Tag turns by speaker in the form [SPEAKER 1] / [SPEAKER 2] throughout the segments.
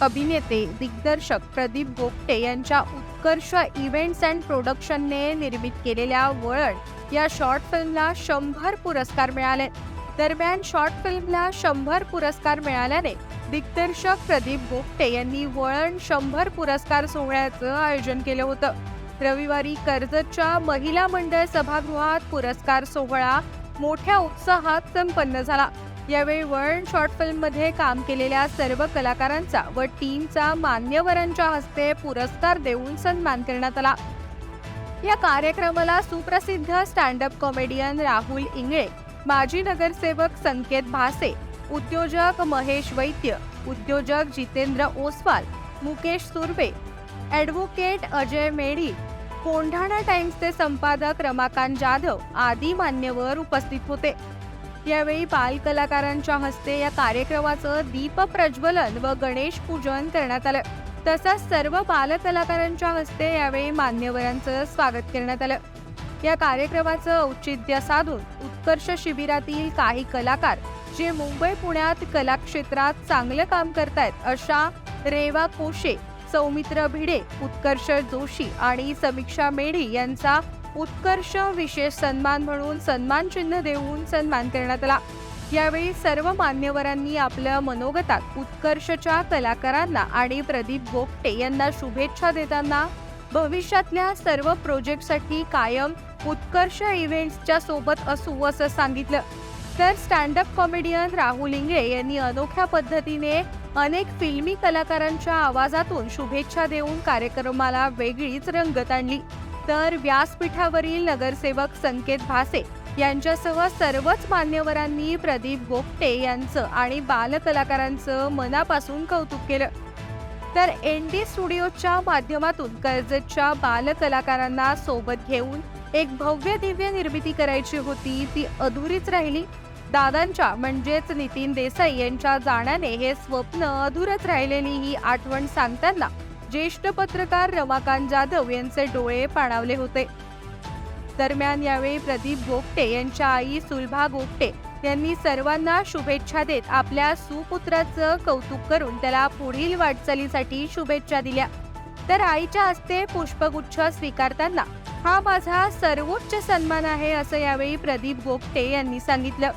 [SPEAKER 1] अभिनेते दिग्दर्शक प्रदीप गोपटे यांच्या उत्कर्ष इव्हेंट्स अँड प्रोडक्शनने निर्मित केलेल्या वळण या शॉर्ट फिल्मला शंभर पुरस्कार मिळाले. दरम्यान शॉर्ट फिल्मला शंभर पुरस्कार मिळाल्याने दिग्दर्शक प्रदीप गोपटे यांनी वळण शंभर पुरस्कार सोहळ्याचं आयोजन केलं होतं. रविवारी कर्जतच्या महिला मंडळ सभागृहात पुरस्कार सोहळा मोठ्या उत्साहात संपन्न झाला. यावेळी वळण शॉर्ट फिल्ममध्ये काम केलेल्या सर्व कलाकारांचा व टीमचा मान्यवरांच्या हस्ते पुरस्कार देऊन सन्मान करण्यात आला. या कार्यक्रमाला सुप्रसिद्ध स्टँडअप कॉमेडियन राहुल इंगळे माजी नगरसेवक संकेत भासे उद्योजक महेश वैद्य उद्योजक जितेंद्र ओसवाल मुकेश सुर्वे ॲडव्होकेट अजय मेढी कोंढाणा टाइम्सचे संपादक रमाकांत जाधव आदी मान्यवर उपस्थित होते. यावेळी बाल कलाकारांच्या हस्ते या कार्यक्रमाचं दीप प्रज्वलन व गणेश पूजन करण्यात आलं. तसंच सर्व बाल कलाकारांच्या हस्ते यावेळी मान्यवरांचं स्वागत करण्यात आलं. या कार्यक्रमाचं औचित्य साधून उत्कर्ष शिबिरातील काही कलाकार जे मुंबई पुण्यात कलाक्षेत्रात चांगलं काम करतायत अशा रेवा कोशे सौमित्र भिडे उत्कर्ष जोशी आणि समीक्षा मेढी यांचा उत्कर्ष विशेष सन्मान म्हणून सन्मान चिन्ह देऊन सन्मान करण्यात आला. यावेळी सर्व मान्यवरांनी आपल्या मनोगतात उत्कर्षच्या कलाकारांना आणि प्रदीप गोपटे यांना शुभेच्छा देताना भविष्यातल्या सर्व प्रोजेक्टसाठी कायम उत्कर्ष इव्हेंट्सच्या सोबत असू असं सांगितलं. तर स्टँडअप कॉमेडियन राहुल इंगळे यांनी अनोख्या पद्धतीने अनेक फिल्मी कलाकारांच्या आवाजातून शुभेच्छा देऊन कार्यक्रमाला वेगळीच रंगत आणली. तर व्यासपीठावरील नगरसेवक संकेत भासे यांच्यासह सर्वच मान्यवरांनी प्रदीप गोपटे यांचं आणि बालकलाकारांचं मनापासून कौतुक केलं. तर एन डी स्टुडिओच्या माध्यमातून कर्जतच्या बालकलाकारांना सोबत घेऊन एक भव्य दिव्य निर्मिती करायची होती ती अधुरीच राहिली. दादांच्या म्हणजेच नितीन देसाई यांच्या जाण्याने हे स्वप्न अधुरच राहिलेली ही आठवण सांगताना ज्येष्ठ पत्रकार रमाकांत जाधव यांचे डोळे पाणावले होते. दरम्यान यावेळी प्रदीप गोपटे यांच्या आई सुलभा गोपटे यांनी सर्वांना शुभेच्छा देत आपल्या सुपुत्राचं कौतुक करून त्याला पुढील वाटचालीसाठी शुभेच्छा दिल्या. तर आईच्या हस्ते पुष्पगुच्छ स्वीकारताना हा माझा सर्वोच्च सन्मान आहे असं यावेळी प्रदीप गोपटे यांनी सांगितलं.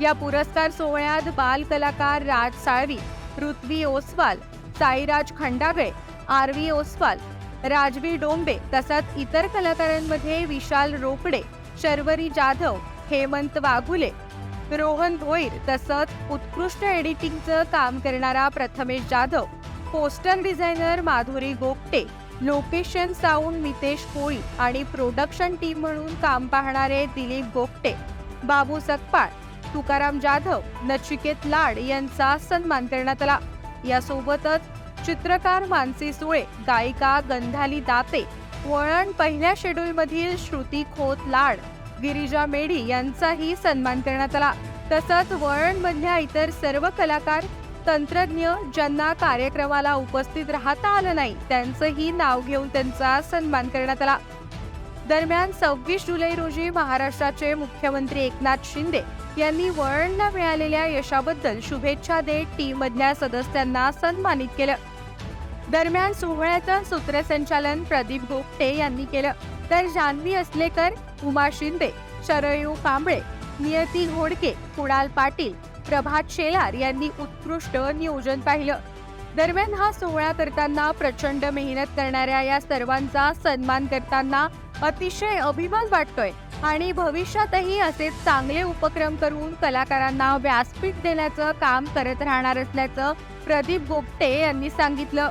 [SPEAKER 1] या पुरस्कार सोहळ्यात बाल कलाकार राज साळवी पृथ्वी ओसवाल साईराज खंडागळे आरवी ओसवाल राजवी डोंबे तसंच इतर कलाकारांमध्ये विशाल रोकडे शर्वरी जाधव हेमंत वाघुले रोहन भोईर तसंच उत्कृष्ट एडिटिंगचं काम करणारा Prathamesh Jadhav poster designer Madhuri Gopate location sound Mitesh Koli आणि प्रोडक्शन टीम म्हणून काम पाहणारे दिलीप गोपटे बाबू सकपाळ तुकाराम जाधव नचिकेत लाड यांचा सन्मान करण्यात आला. यासोबतच चित्रकार मानसी सुळे गायिका गंधाली दाते वळण पहिल्या शेड्यूलमधील श्रुती खोत लाड गिरिजा मेढी यांचाही सन्मान करण्यात आला. तसंच वळण मधल्या इतर सर्व कलाकार तंत्रज्ञ ज्यांना कार्यक्रमाला उपस्थित राहता आलं नाही त्यांचंही नाव घेऊन त्यांचा सन्मान करण्यात आला. दरम्यान सव्वीस जुलै रोजी महाराष्ट्राचे मुख्यमंत्री एकनाथ शिंदे यांनी वळणला मिळालेल्या यशाबद्दल शुभेच्छा देत टीम मधल्या सदस्यांना सन्मानित केलं. दरम्यान सोहळ्याचं सूत्रसंचालन प्रदीप गोपटे यांनी केलं. तर जान्हवी असलेकर उमा शिंदे शरयू कांबळे नियती घोडके कुणाल पाटील प्रभात शेलार यांनी उत्कृष्ट नियोजन पाहिलं. दरम्यान हा सोहळा करताना प्रचंड मेहनत करणाऱ्या या सर्वांचा सन्मान करताना अतिशय अभिमान वाटतोय. आणि भविष्यातही असे चांगले उपक्रम करून कलाकारांना व्यासपीठ देण्याचं काम करत राहणार असल्याचं प्रदीप गोपटे यांनी सांगितलं.